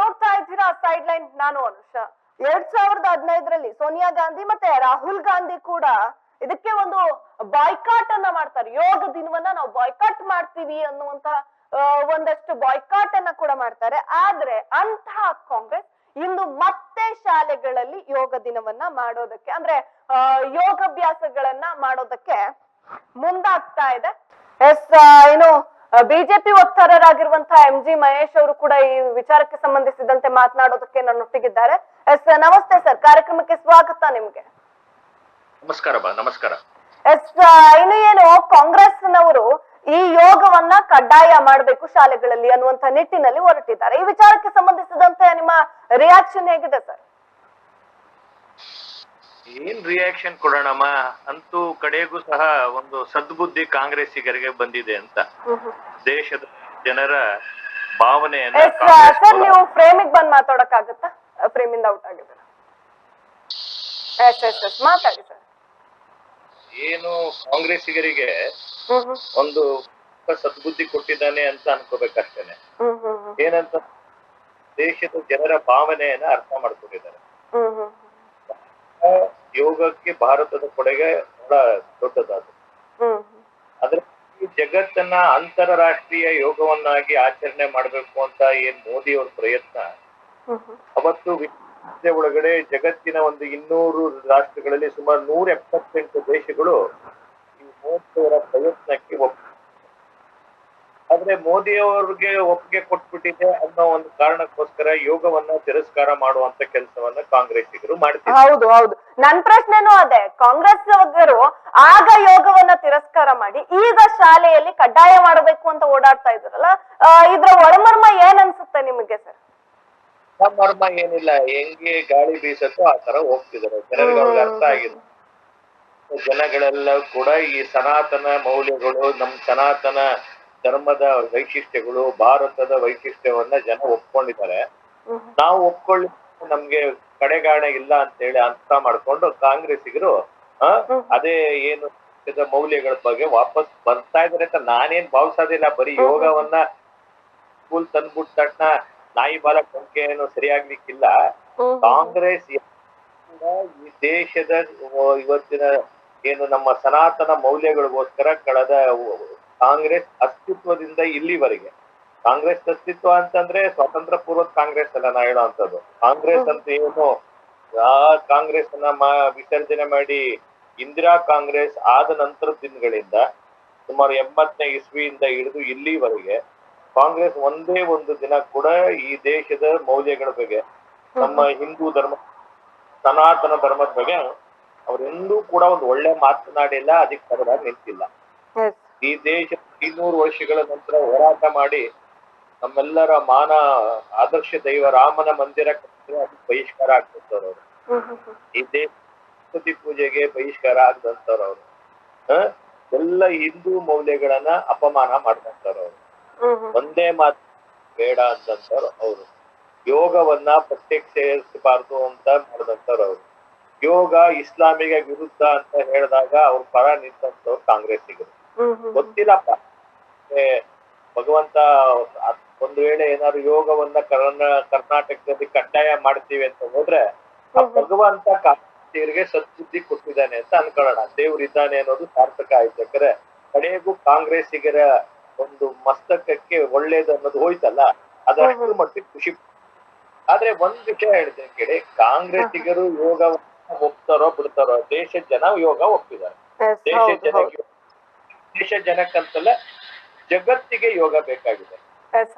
ನೋಡ್ತಾ ಇದ್ದೀರಾ? Side line ನಾನು ಅನುಷ. ಎರಡ್ ಸಾವಿರದ ಹದಿನೈದರಲ್ಲಿ ಸೋನಿಯಾ ಗಾಂಧಿ ಮತ್ತೆ ರಾಹುಲ್ ಗಾಂಧಿ ಕೂಡ ಇದಕ್ಕೆ ಒಂದು ಬಾಯ್ಕಾಟ್ ಅನ್ನ ಮಾಡ್ತಾರೆ. ಯೋಗ ದಿನವನ್ನ ನಾವು ಬಾಯ್ಕಾಟ್ ಮಾಡ್ತೀವಿ ಅನ್ನುವಂತ ಒಂದಷ್ಟು ಬಾಯ್ಕಾಟ್ ಅನ್ನ ಕೂಡ ಮಾಡ್ತಾರೆ. ಆದ್ರೆ ಅಂತಹ ಕಾಂಗ್ರೆಸ್ ಇಂದು ಮತ್ತೆ ಶಾಲೆಗಳಲ್ಲಿ ಯೋಗ ದಿನವನ್ನ ಮಾಡೋದಕ್ಕೆ, ಅಂದ್ರೆ ಯೋಗಾಭ್ಯಾಸಗಳನ್ನ ಮಾಡೋದಕ್ಕೆ ಮುಂದಾಗ್ತಾ ಇದೆ. ಎಸ್ ಏನು ಬಿಜೆಪಿ ವಕ್ತಾರರಾಗಿರುವಂತಹ ಎಂ ಜಿ ಮಹೇಶ್ ಅವರು ಕೂಡ ಈ ವಿಚಾರಕ್ಕೆ ಸಂಬಂಧಿಸಿದಂತೆ ಮಾತನಾಡೋದಕ್ಕೆ ನನ್ನೊಟ್ಟಿಗಿದ್ದಾರೆ. ಎಸ್ ನಮಸ್ತೆ ಸರ್. ಕಾರ್ಯಕ್ರಮಕ್ಕೆ ಸ್ವಾಗತ ನಿಮ್ಗೆ. ನಮಸ್ಕಾರ ಬಾ ನಮಸ್ಕಾರ. ಎಸ್ ಇನ್ನು ಏನು ಕಾಂಗ್ರೆಸ್ ನವರು ಈ ಯೋಗವನ್ನ ಕಡ್ಡಾಯ ಮಾಡಬೇಕು ಶಾಲೆಗಳಲ್ಲಿ ಅನ್ನುವಂತ ನಿಟ್ಟಿನಲ್ಲಿ ಹೊರಟಿದ್ದಾರೆ. ಈ ವಿಚಾರಕ್ಕೆ ಸಂಬಂಧಿಸಿದಂತೆ ನಿಮ್ಮ ರಿಯಾಕ್ಷನ್ ಹೇಗಿದೆ ಸರ್? ಏನ್ ರಿಯಾಕ್ಷನ್ ಕೊಡೋಣಮ್ಮ? ಅಂತೂ ಕಡೆಗೂ ಸಹ ಒಂದು ಸದ್ಬುದ್ಧಿ ಕಾಂಗ್ರೆಸ್ಸಿಗರಿಗೆ ಬಂದಿದೆ ಅಂತ. ದೇಶದ ಜನರ ಭಾವನೆಯನ್ನ ಸರ್ ನೀವು ಫ್ರೇಮಿಗೆ ಬಂದ್ ಮಾತಾಡಕ್ಕಾಗತ್ತಾ? ಫ್ರೇಮ್ ಇಂದ ಔಟ್ ಆಗಿದ್ದೀರಾ? ಎಸ್ ಎಸ್ ಎಸ್ ಮಾತಾಡಿ ಸರ್. ಏನು ಕಾಂಗ್ರೆಸ್ಸಿಗರಿಗೆ ಒಂದು ಸದ್ಬುದ್ಧಿ ಕೊಟ್ಟಿದ್ದಾನೆ ಅಂತ ಅನ್ಕೋಬೇಕಷ್ಟೇನೆ. ಏನಂತ ದೇಶದ ಜನರ ಭಾವನೆಯನ್ನ ಅರ್ಥ ಮಾಡ್ಕೊಂಡಿದ್ದಾರೆ. ಯೋಗಕ್ಕೆ ಭಾರತದ ಕೊಡುಗೆ ಬಹಳ ದೊಡ್ಡದಾದ. ಜಗತ್ತನ್ನ ಅಂತಾರಾಷ್ಟ್ರೀಯ ಯೋಗವನ್ನಾಗಿ ಆಚರಣೆ ಮಾಡ್ಬೇಕು ಅಂತ ಏನ್ ಮೋದಿ ಅವ್ರ ಪ್ರಯತ್ನ ಅವತ್ತು ವಿಶ್ವ ಒಳಗಡೆ ಜಗತ್ತಿನ ಒಂದು ಇನ್ನೂರು ರಾಷ್ಟ್ರಗಳಲ್ಲಿ ಸುಮಾರು ನೂರ ಎಪ್ಪತ್ತೆಂಟು ದೇಶಗಳು ಈ ಮೋದಿ ಅವರ ಪ್ರಯತ್ನಕ್ಕೆ ಒಪ್ ಆದ್ರೆ ಮೋದಿ ಅವ್ರಿಗೆ ಒಪ್ಪಿಗೆ ಕೊಟ್ಬಿಟ್ಟಿದೆ ಅನ್ನೋ ಒಂದು ಕಾರಣಕ್ಕೋಸ್ಕರ ಯೋಗವನ್ನ ತಿರಸ್ಕಾರ ಮಾಡುವಂತ ಕೆಲಸವನ್ನ ಕಾಂಗ್ರೆಸ್ಸಿಗರು ಮಾಡ್ತಾರೆ ಹೌದು ಹೌದು. ನನ್ ಪ್ರಶ್ನೆನೂ ಅದೇ. ಕಾಂಗ್ರೆಸ್ ಆಗ ಯೋಗವನ್ನ ತಿರಸ್ಕಾರ ಮಾಡಿ ಈಗ ಶಾಲೆಯಲ್ಲಿ ಕಡ್ಡಾಯ ಮಾಡಬೇಕು ಅಂತ ಓಡಾಡ್ತಾ ಇದ್ರಲ್ಲ ಇದ್ರ ಒಳಮರ್ಮ ಏನ್ ಅನ್ಸುತ್ತೆ ನಿಮಗೆ ಸರ್? ಮರ್ಮ ಏನಿಲ್ಲ. ಹೆಂಗೆ ಗಾಳಿ ಬೀಸತ್ತೋ ಆ ತರ ಹೋಗ್ತಿದ್ದಾರೆ. ಜನರಿಗೆ ಅವ್ರಿಗೆ ಅರ್ಥ ಆಗಿದೆ ಜನಗಳೆಲ್ಲ ಕೂಡ ಈ ಸನಾತನ ಮೌಲ್ಯಗಳು ನಮ್ ಸನಾತನ ಧರ್ಮದ ವೈಶಿಷ್ಟ್ಯಗಳು ಭಾರತದ ವೈಶಿಷ್ಟ್ಯವನ್ನ ಜನ ಒಪ್ಕೊಂಡಿದ್ದಾರೆ. ನಾವು ಒಪ್ಕೊಳ್ಳಿ ನಮ್ಗೆ ಕಡೆಗಾಣ ಇಲ್ಲ ಅಂತ ಹೇಳಿ ಅರ್ಥ ಮಾಡ್ಕೊಂಡು ಕಾಂಗ್ರೆಸ್ಸಿಗರು ಅದೇ ಏನು ಮೌಲ್ಯಗಳ ಬಗ್ಗೆ ವಾಪಸ್ ಬರ್ತಾ ಇದಾರೆ ಅಂತ ನಾನೇನ್ ಭಾವಿಸೋದಿಲ್ಲ ಬರೀ ಯೋಗವನ್ನ ಸ್ಕೂಲ್ ತಂದ್ಬಿಟ್ಟ ತಕ್ಷಣ ನಾಯಿ ಬಾಲ ಸಂಖ್ಯೆ ಏನು ಸರಿಯಾಗ್ಲಿಕ್ಕಿಲ್ಲ ಕಾಂಗ್ರೆಸ್ ಈ ದೇಶದ ಇವತ್ತಿನ ಏನು ನಮ್ಮ ಸನಾತನ ಮೌಲ್ಯಗಳಿಗೋಸ್ಕರ ಕಳೆದ ಕಾಂಗ್ರೆಸ್ ಅಸ್ತಿತ್ವದಿಂದ ಇಲ್ಲಿವರೆಗೆ. ಕಾಂಗ್ರೆಸ್ ಅಸ್ತಿತ್ವ ಅಂತಂದ್ರೆ ಸ್ವಾತಂತ್ರ್ಯ ಪೂರ್ವದ ಕಾಂಗ್ರೆಸ್ ಅಲ್ಲ ನಾ ಹೇಳೋವಂಥದ್ದು ಕಾಂಗ್ರೆಸ್ ಅಂತ ಏನು? ಆ ಕಾಂಗ್ರೆಸ್ ಅನ್ನ ವಿಸರ್ಜನೆ ಮಾಡಿ ಇಂದಿರಾ ಕಾಂಗ್ರೆಸ್ ಆದ ನಂತರದ ದಿನಗಳಿಂದ ಸುಮಾರು ಎಂಬತ್ತನೇ ಇಸ್ವಿಯಿಂದ ಹಿಡಿದು ಇಲ್ಲಿವರೆಗೆ ಕಾಂಗ್ರೆಸ್ ಒಂದೇ ಒಂದು ದಿನ ಕೂಡ ಈ ದೇಶದ ಮೌಲ್ಯಗಳ ಬಗ್ಗೆ ನಮ್ಮ ಹಿಂದೂ ಧರ್ಮ ಸನಾತನ ಧರ್ಮದ ಬಗ್ಗೆ ಅವರೆಂದೂ ಕೂಡ ಒಂದು ಒಳ್ಳೆ ಮಾತನಾಡಿಲ್ಲ ಅದಕ್ಕೆ ತರದಾಗಿ ನಿಂತಿಲ್ಲ. ಈ ದೇಶ ಇನ್ನೂರು ವರ್ಷಗಳ ನಂತರ ಹೋರಾಟ ಮಾಡಿ ನಮ್ಮೆಲ್ಲರ ಮಾನ, ಆದರ್ಶ ದೈವ ರಾಮನ ಮಂದಿರ ಅದು ಬಹಿಷ್ಕಾರ ಆಗ್ತಿರ್ತಾರ ಅವರು. ಈ ದೇಶ ಪೂಜೆಗೆ ಬಹಿಷ್ಕಾರ ಆಗದಂತವ್ರು ಅವರು. ಎಲ್ಲ ಹಿಂದೂ ಮೌಲ್ಯಗಳನ್ನ ಅಪಮಾನ ಮಾಡ್ದಂತವ್ರು ಅವರು. ಒಂದೇ ಮಾತು ಬೇಡ ಅಂತಂತವ್ರು ಅವರು. ಯೋಗವನ್ನ ಪ್ರತ್ಯೇಕ ಸೇರಿಸಬಾರ್ದು ಅಂತ ಮಾಡ್ದಂತಾರ ಅವರು. ಯೋಗ ಇಸ್ಲಾಮಿಗೆ ವಿರುದ್ಧ ಅಂತ ಹೇಳಿದಾಗ ಅವ್ರ ಪರ ನಿಂತವ್ರು ಕಾಂಗ್ರೆಸ್ಸಿಗರು. ಗೊತ್ತಿಲ್ಲಪ್ಪ. ಭಗವಂತ ಒಂದು ವೇಳೆ ಏನಾದ್ರು ಯೋಗವನ್ನ ಕರ್ನ ಕರ್ನಾಟಕದಲ್ಲಿ ಕಡ್ಡಾಯ ಮಾಡ್ತೀವಿ ಅಂತ ಹೋದ್ರೆ ಆ ಭಗವಂತ ಕಾಂಗ್ರೆಸ್ಗೆ ಸದ್ಬುದ್ಧಿ ಕೊಟ್ಟಿದ್ದಾನೆ ಅಂತ ಅನ್ಕೊಳ್ಳೋಣ. ದೇವ್ರಿದ್ದಾನೆ ಅನ್ನೋದು ಸಾರ್ಥಕ ಆಯ್ತು. ಯಾಕಂದ್ರೆ ಕಡೆಗೂ ಕಾಂಗ್ರೆಸ್ಸಿಗರ ಒಂದು ಮಸ್ತಕಕ್ಕೆ ಒಳ್ಳೇದು ಅನ್ನೋದು ಹೋಯ್ತಲ್ಲ ಅದಷ್ಟು ಮಟ್ಟಿಗೆ ಖುಷಿ. ಆದ್ರೆ ಒಂದ್ ವಿಷಯ ಹೇಳ್ತೀನಿ ಕೇಳಿ ಕಾಂಗ್ರೆಸ್ಸಿಗರು ಯೋಗ ಒಪ್ತಾರೋ ಬಿಡ್ತಾರೋ ದೇಶ ಜನ ಯೋಗ ಒಪ್ಪಿದ್ದಾರೆ. ದೇಶ ಜನಕ್ಕೆ ದೇಶ ಜನಕ್ಕಂತಲ್ಲ ಜಗತ್ತಿಗೆ ಯೋಗ ಬೇಕಾಗಿದೆ.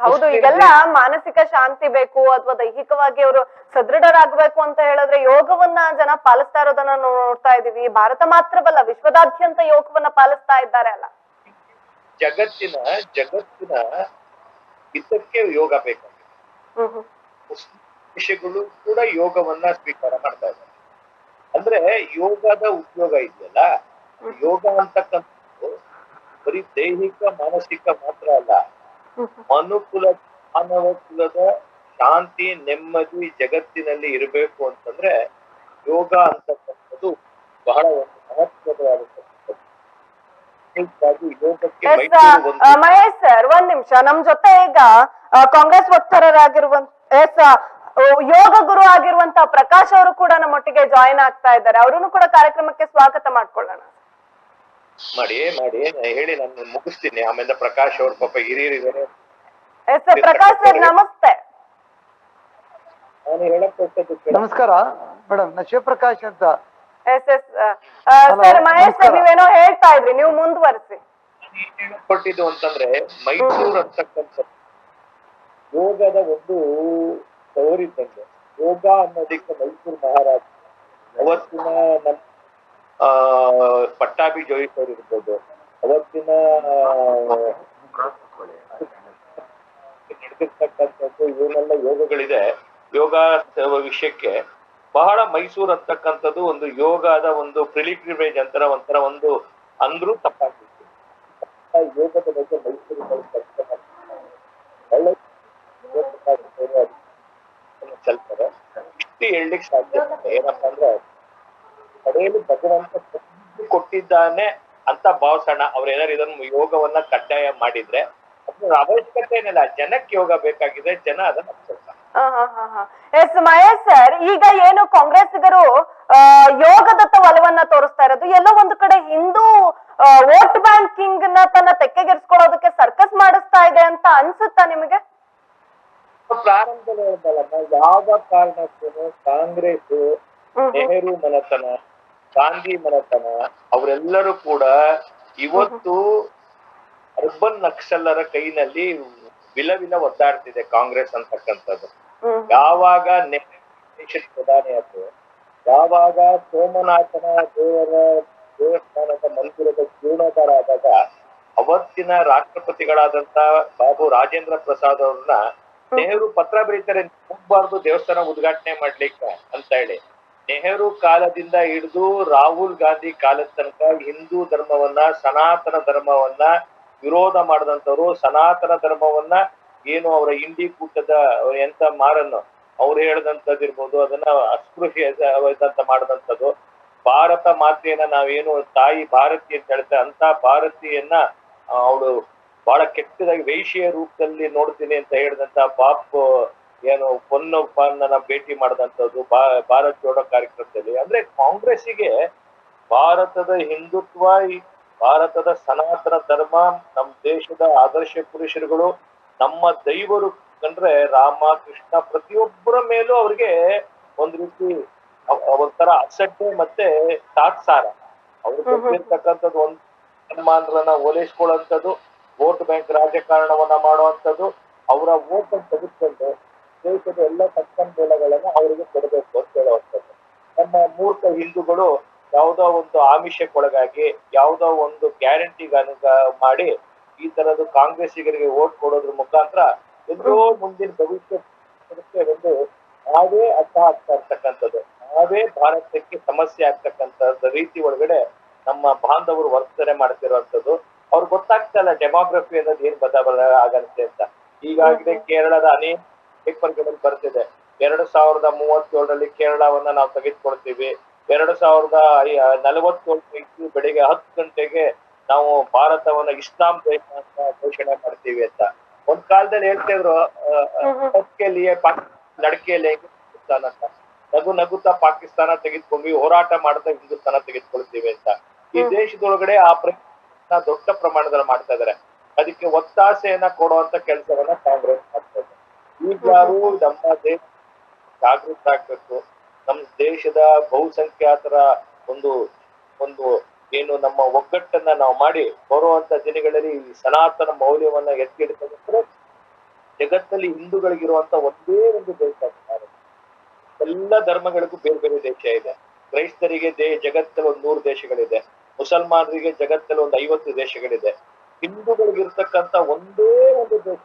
ಹೌದು ಈಗೆಲ್ಲ ಮಾನಸಿಕ ಶಾಂತಿ ಬೇಕು ಅಥವಾ ದೈಹಿಕವಾಗಿ ಅವರು ಸದೃಢರಾಗಬೇಕು ಅಂತ ಹೇಳಿದ್ರೆ ಯೋಗವನ್ನ ಜನ ಪಾಲಿಸ್ತಾ ಇರೋದನ್ನ ನೋಡ್ತಾ ಇದೀವಿ. ಭಾರತ ಮಾತ್ರವಲ್ಲ ವಿಶ್ವದಾದ್ಯಂತ ಯೋಗವನ್ನ ಪಾಲಿಸ್ತಾ ಇದ್ದಾರೆ ಅಲ್ಲ. ಜಗತ್ತಿನ ಜಗತ್ತಿನ ಹಿತಕ್ಕೆ ಯೋಗ ಬೇಕಾಗಿದೆ. ವಿಷಯಗಳು ದೇಶಗಳು ಕೂಡ ಯೋಗವನ್ನ ಸ್ವೀಕಾರ ಮಾಡ್ತಾ ಇದ್ದಾರೆ. ಅಂದ್ರೆ ಯೋಗದ ಉದ್ಯೋಗ ಇದೆಯಲ್ಲ? ಯೋಗ ಅಂತಕ್ಕಂಥದ್ದು ಬರೀ ದೈಹಿಕ ಮಾನಸಿಕ ಮಾತ್ರ ಅಲ್ಲ. ಮನುಕುಲ ಮಾನವ ಕುಲದ ಶಾಂತಿ ನೆಮ್ಮದಿ ಜಗತ್ತಿನಲ್ಲಿ ಇರಬೇಕು ಅಂತಂದ್ರೆ ಯೋಗ ಅಂತಕ್ಕಂಥದ್ದು ಬಹಳ ಒಂದು ಮಹತ್ವದ ಹೀಗಾಗಿ ಯೋಗಕ್ಕೆ ಎಸ್ ಮೈಸೂರು ಒಂದು ಮಹೇಶ್ ಸರ್ ಒಂದ್ ನಿಮಿಷ. ನಮ್ ಜೊತೆ ಈಗ ಕಾಂಗ್ರೆಸ್ ವಕ್ತಾರರಾಗಿರುವಂತ ಎಸ್ ಯೋಗ ಗುರು ಆಗಿರುವಂತ ಪ್ರಕಾಶ್ ಅವರು ಕೂಡ ನಮ್ಮೊಟ್ಟಿಗೆ ಜಾಯಿನ್ ಆಗ್ತಾ ಇದ್ದಾರೆ. ಅವರನ್ನು ಕೂಡ ಕಾರ್ಯಕ್ರಮಕ್ಕೆ ಸ್ವಾಗತ ಮಾಡ್ಕೊಳ್ಳೋಣ. ಮಾಡಿ ಮಾಡಿ ಹೇಳಿ ನಾನು ಮುಗಿಸ್ತೀನಿ. ಆಮೇಲೆ ಪ್ರಕಾಶ್ ಅವ್ರ ಪಾಪ ಹಿರಿಯರಿದ್ದಾರೆ. ಎಸ್ ಪ್ರಕಾಶ್ ಸರ್ ನಮಸ್ತೆ. ನಾನು ಹೇಳಕ್. ನಮಸ್ಕಾರ. ಮೇಡಮ್ ನಾ ಶಿವಪ್ರಕಾಶ್ ಅಂತ. Yes yes sir Mahesh sir ನೀವೇನೋ ಹೇಳ್ತಾ ಇದ್ರಿ ನೀವು ಮುಂದುವರಿಸಿ. ಕೊಟ್ಟಿದ್ದು ಅಂತಂದ್ರೆ ಮೈಸೂರು ಅಂತಕ್ಕಂಥ ಯೋಗದ ಒಂದು ತವರಿದ್ದಂಗೆ ಯೋಗ ಅನ್ನೋದಕ್ಕೆ ಮೈಸೂರು ಮಹಾರಾಜ. ಅವತ್ತಿನ ನಮ್ಮ ಆ, ಪಟ್ಟಾಭಿ ಜೋಯಿಸ್ ಇರ್ಬೋದು. ಅವತ್ತಿನ, ನಡೆದಿರ್ತಕ್ಕಂಥದ್ದು ಏನೆಲ್ಲ ಯೋಗಗಳಿದೆ. ಯೋಗ ವಿಷಯಕ್ಕೆ ಬಹಳ ಮೈಸೂರು ಅಂತಕ್ಕಂಥದ್ದು ಒಂದು ಯೋಗದ ಒಂದು ಪ್ರಿಲಿಗ್ರಿಮೇಜ್ ಅಂತರ ಒಂಥರ ಒಂದು ಅಂದ್ರೂ ತಪ್ಪಾಗ್ತಿತ್ತು ಆ ಯೋಗದ ಬಗ್ಗೆ ಮೈಸೂರು. ಒಳ್ಳೆ ಇಷ್ಟು ಹೇಳಲಿಕ್ಕೆ ಸಾಧ್ಯ ಏನಪ್ಪಾ ಅಂದ್ರೆ ಕಡೆಯಲ್ಲಿ ಭಗವಂತ ಕೊಟ್ಟಿದ್ದಾನೆ ಅಂತ ಭಾವಿಸೋಣ. ಅವ್ರು ಏನಾರು ಇದನ್ನ ಯೋಗವನ್ನ ಕಡ್ಡಾಯ ಮಾಡಿದ್ರೆ ಅದ್ರ ಅವಶ್ಯಕತೆ ಏನಿಲ್ಲ. ಜನಕ್ಕೆ ಯೋಗ ಬೇಕಾಗಿದೆ ಜನ ಅದನ್ನ. ಎಸ್ ಮಹೇಶ್ ಸರ್ ಈಗ ಏನು ಕಾಂಗ್ರೆಸ್ಸಿಗರು ಯೋಗದತ್ತ ಒಲವನ್ನ ತೋರಿಸ್ತಾ ಇರೋದು. ಎಲ್ಲೋ ಒಂದು ಕಡೆ ಹಿಂದೂ ವೋಟ್ ಬ್ಯಾಂಕಿಂಗ್ನ ತನ್ನ ತೆಕ್ಕೆಗೆರ್ಸ್ಕೊಳ್ಳೋದಕ್ಕೆ ಸರ್ಕಸ್ ಮಾಡಿಸ್ತಾ ಇದೆ ಅಂತ ಅನ್ಸುತ್ತಾ ನಿಮಗೆ? ಪ್ರಾರಂಭದಲ್ಲಿ ಯಾವ ಕಾರಣಕ್ಕೂ ಕಾಂಗ್ರೆಸ್. ನೆಹರು ಮನತನ ಗಾಂಧಿ ಮನೆತನ ಅವರೆಲ್ಲರೂ ಕೂಡ ಇವತ್ತು ಅರ್ಬನ್ ನಕ್ಸಲರ ಕೈನಲ್ಲಿ ವಿಲವಿಲ ಒದ್ದಾಡ್ತಿದೆ ಕಾಂಗ್ರೆಸ್ ಅಂತಕ್ಕಂಥದ್ದು. ಯಾವಾಗ ನೆಹರು ದೇಶದ ಪ್ರಧಾನಿ ಆದ್ರು ಯಾವಾಗ ಸೋಮನಾಥನ ದೇವರ ದೇವಸ್ಥಾನದ ಮಂದಿರದ ಜೀರ್ಣೋದ್ಧಾರ ಆದಾಗ ಅವತ್ತಿನ ರಾಷ್ಟ್ರಪತಿಗಳಾದಂತ ಬಾಬು ರಾಜೇಂದ್ರ ಪ್ರಸಾದ್ ಅವ್ರನ್ನ ನೆಹರು ಪತ್ರ ಬರೀತಾರೆ ಹೋಗ್ಬಾರ್ದು ದೇವಸ್ಥಾನ ಉದ್ಘಾಟನೆ ಮಾಡ್ಲಿಕ್ಕೆ ಅಂತ ಹೇಳಿ. ನೆಹರು ಕಾಲದಿಂದ ಹಿಡಿದು ರಾಹುಲ್ ಗಾಂಧಿ ಕಾಲದ ತನಕ ಹಿಂದೂ ಧರ್ಮವನ್ನ, ಸನಾತನ ಧರ್ಮವನ್ನ ವಿರೋಧ ಮಾಡಿದಂಥವ್ರು, ಸನಾತನ ಧರ್ಮವನ್ನ ಏನು ಅವರ ಹಿಂಡಿ ಕೂಟದ ಎಂತ ಮಾರನ್ನು, ಅವ್ರು ಹೇಳದಂತದಿರ್ಬೋದು ಅದನ್ನ ಅಸ್ಪೃಶ್ಯ ಅಂತ ಮಾಡಿದಂಥದ್ದು. ಭಾರತ ಮಾತೆಯನ್ನ ನಾವೇನು ತಾಯಿ ಭಾರತಿ ಅಂತ ಹೇಳ್ತಾರೆ ಅಂತ ಭಾರತಿಯನ್ನ ಅವಳು ಬಹಳ ಕೆಟ್ಟದಾಗಿ, ವೈಶ್ಯ ರೂಪದಲ್ಲಿ ನೋಡ್ತೀನಿ ಅಂತ ಹೇಳಿದಂತ ಪಾಪ್ ಏನು ಪೊನ್ನಪ್ಪನ ಭೇಟಿ ಮಾಡಿದಂಥದ್ದು ಭಾರತ್ ಜೋಡೋ ಕಾರ್ಯಕ್ರಮದಲ್ಲಿ. ಅಂದ್ರೆ ಕಾಂಗ್ರೆಸ್ಸಿಗೆ ಭಾರತದ ಹಿಂದುತ್ವ ಭಾರತದ ಸನಾತನ ಧರ್ಮ ನಮ್ಮ ದೇಶದ ಆದರ್ಶ ಪುರುಷರುಗಳು ನಮ್ಮ ದೈವರು ಕಂಡ್ರೆ ರಾಮ ಕೃಷ್ಣ ಪ್ರತಿಯೊಬ್ಬರ ಮೇಲೂ ಅವ್ರಿಗೆ ಒಂದ್ ರೀತಿ ಒಂಥರ ಅಸಡ್ಡೆ ಮತ್ತೆ ತಾತ್ಸಾರ. ಅವ್ರ ಗೊತ್ತಿರ್ತಕ್ಕಂಥದ್ದು ಒಂದ್ ಮುಸಲ್ಮಾನರನ್ನ ಓಲೈಸ್ಕೊಳ್ಳುವಂಥದ್ದು ವೋಟ್ ಬ್ಯಾಂಕ್ ರಾಜಕಾರಣವನ್ನ ಮಾಡುವಂಥದ್ದು ಅವರ ಓಟ್ ತೆಗೆದುಕೊಂಡು ದೇಶದ ಎಲ್ಲ ಸಂಪನ್ಮೂಲಗಳನ್ನ ಅವರಿಗೆ ಕೊಡಬೇಕು ಅಂತ ಹೇಳುವಂಥದ್ದು ನಮ್ಮ ಮೂರ್ಖ ಹಿಂದೂಗಳು ಯಾವುದೋ ಒಂದು ಆಮಿಷಕ್ಕೊಳಗಾಗಿ ಯಾವುದೋ ಒಂದು ಗ್ಯಾರಂಟಿಗ ಮಾಡಿ ಈ ತರದ್ದು ಕಾಂಗ್ರೆಸ್ಸಿಗರಿಗೆ ಓಟ್ ಕೊಡೋದ್ರ ಮುಖಾಂತರ ಎಲ್ಲೋ ಮುಂದಿನ ಭವಿಷ್ಯ ಒಂದು ನಾವೇ ಅರ್ಥ ಆಗ್ತಾ ಇರ್ತಕ್ಕಂಥದ್ದು. ನಾವೇ ಭಾರತಕ್ಕೆ ಸಮಸ್ಯೆ ಆಗ್ತಕ್ಕಂಥದ್ದು ರೀತಿ ಒಳಗಡೆ ನಮ್ಮ ಬಾಂಧವರು ವರ್ತನೆ ಮಾಡ್ತಿರುವಂತದ್ದು ಅವ್ರಿಗೆ ಗೊತ್ತಾಗ್ತಾ ಇಲ್ಲ ಡೆಮೋಗ್ರಫಿ ಅನ್ನೋದು ಏನ್ ಬದಲಾವಣೆ ಆಗತ್ತೆ ಅಂತ. ಈಗಾಗಲೇ ಕೇರಳದ ಅನೇಕ ಪೇಪರ್ಗಳಲ್ಲಿ ಬರ್ತಿದೆ. ಎರಡು ಸಾವಿರದ ಮೂವತ್ತೇಳರಲ್ಲಿ ಕೇರಳವನ್ನ ನಾವು ತೆಗೆದುಕೊಳ್ತೀವಿ. ಎರಡು ಸಾವಿರದ ಐ- ನಲವತ್ತೇಳು ಪೈಕಿ ಬೆಳಿಗ್ಗೆ ಹತ್ತು ಗಂಟೆಗೆ ನಾವು ಭಾರತವನ್ನ ಇಸ್ಲಾಂ ದೇಶ ಅಂತ ಘೋಷಣೆ ಮಾಡ್ತೀವಿ ಅಂತ. ಒಂದ್ ಕಾಲದಲ್ಲಿ ಹೇಳ್ತಿದ್ರು ಇದ್ರು ಪಾಕ್ ಹಿಂದೂಸ್ತಾನ ನಗು ನಗುತ್ತಾ ಪಾಕಿಸ್ತಾನ ತೆಗೆದುಕೊಂಡ್ವಿ ಹೋರಾಟ ಮಾಡ್ತಾ ಹಿಂದೂಸ್ತಾನ ತೆಗೆದುಕೊಳ್ತೀವಿ ಅಂತ. ಈ ದೇಶದೊಳಗಡೆ ಆ ಪ್ರಯತ್ನ ದೊಡ್ಡ ಪ್ರಮಾಣದಲ್ಲಿ ಮಾಡ್ತಾ ಇದಾರೆ. ಅದಕ್ಕೆ ಒತ್ತಾಸೆಯನ್ನ ಕೊಡುವಂತ ಕೆಲಸವನ್ನ ಕಾಂಗ್ರೆಸ್ ಮಾಡ್ತಾ ಇದೆ ಈಗ್ಲಾರು ನಮ್ಮ ದೇಶ ಜಾಗೃತ ಆಗ್ಬೇಕು. ನಮ್ಮ ದೇಶದ ಬಹುಸಂಖ್ಯಾತರ ಒಂದು ಒಂದು ಏನು ನಮ್ಮ ಒಗ್ಗಟ್ಟನ್ನ ನಾವು ಮಾಡಿ ಬರುವಂತ ದಿನಗಳಲ್ಲಿ ಈ ಸನಾತನ ಮೌಲ್ಯವನ್ನ ಎತ್ತಿ ಹಿಡಿತಕ್ಕಂದ್ರೆ ಜಗತ್ತಲ್ಲಿ ಹಿಂದೂಗಳಿಗಿರುವಂತ ಒಂದೇ ಒಂದು ದೇಶ. ಎಲ್ಲ ಧರ್ಮಗಳಿಗೂ ಬೇರೆ ಬೇರೆ ದೇಶ ಇದೆ. ಕ್ರೈಸ್ತರಿಗೆ ದೇ, ಜಗತ್ತಲ್ಲಿ ಒಂದು ನೂರು ದೇಶಗಳಿದೆ. ಮುಸಲ್ಮಾನರಿಗೆ ಜಗತ್ತಲ್ಲಿ ಒಂದು ಐವತ್ತು ದೇಶಗಳಿದೆ. ಹಿಂದೂಗಳಿಗಿರ್ತಕ್ಕಂತ ಒಂದೇ ಒಂದು ದೇಶ